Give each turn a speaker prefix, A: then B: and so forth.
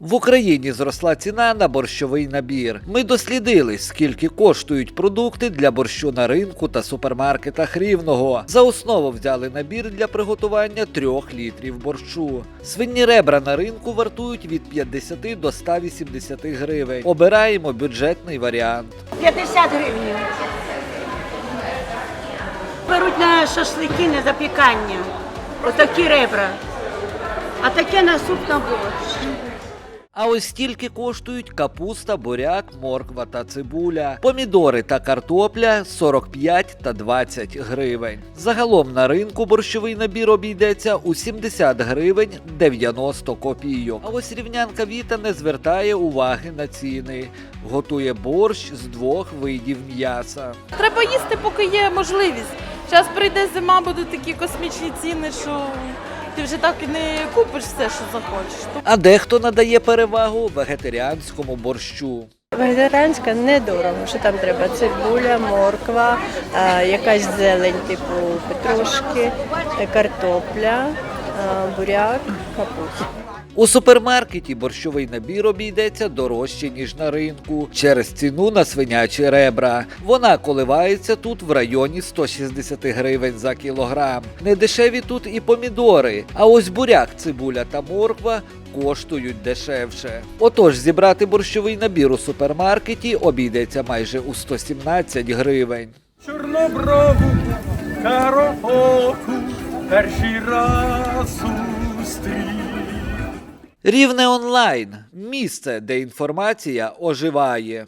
A: В Україні зросла ціна на борщовий набір. Ми дослідили, скільки коштують продукти для борщу на ринку та супермаркетах рівного. За основу взяли набір для приготування трьох літрів борщу. Свині ребра на ринку вартують від 50 до 180 гривень. Обираємо бюджетний варіант.
B: 50 гривень. Беруть на шашлики, на запікання. Отакі ребра. А таке на суп на борщ.
A: А ось стільки коштують капуста, буряк, морква та цибуля, помідори та картопля 45 та 20 гривень. Загалом на ринку борщовий набір обійдеться у 70 гривень 90 копійок. А ось рівнянка Віта не звертає уваги на ціни. Готує борщ з двох видів м'яса.
C: Треба їсти, поки є можливість. Зараз прийде зима, будуть такі космічні ціни, що ти вже так і не купиш все, що захочеш.
A: А дехто надає перевагу вегетаріанському борщу.
D: Вегетаріанська недорого. Що там треба? Цибуля, морква, якась зелень, типу петрушки, е, картопля, буряк, капуста.
A: У супермаркеті борщовий набір обійдеться дорожче, ніж на ринку, через ціну на свинячі ребра. Вона коливається тут в районі 160 гривень за кілограм. Недешеві тут і помідори. А ось буряк, цибуля та морква коштують дешевше. Отож, зібрати борщовий набір у супермаркеті обійдеться майже у 117 гривень.
E: чорноброву караоку перший раз устрів.
A: Рівне онлайн місце, де інформація оживає.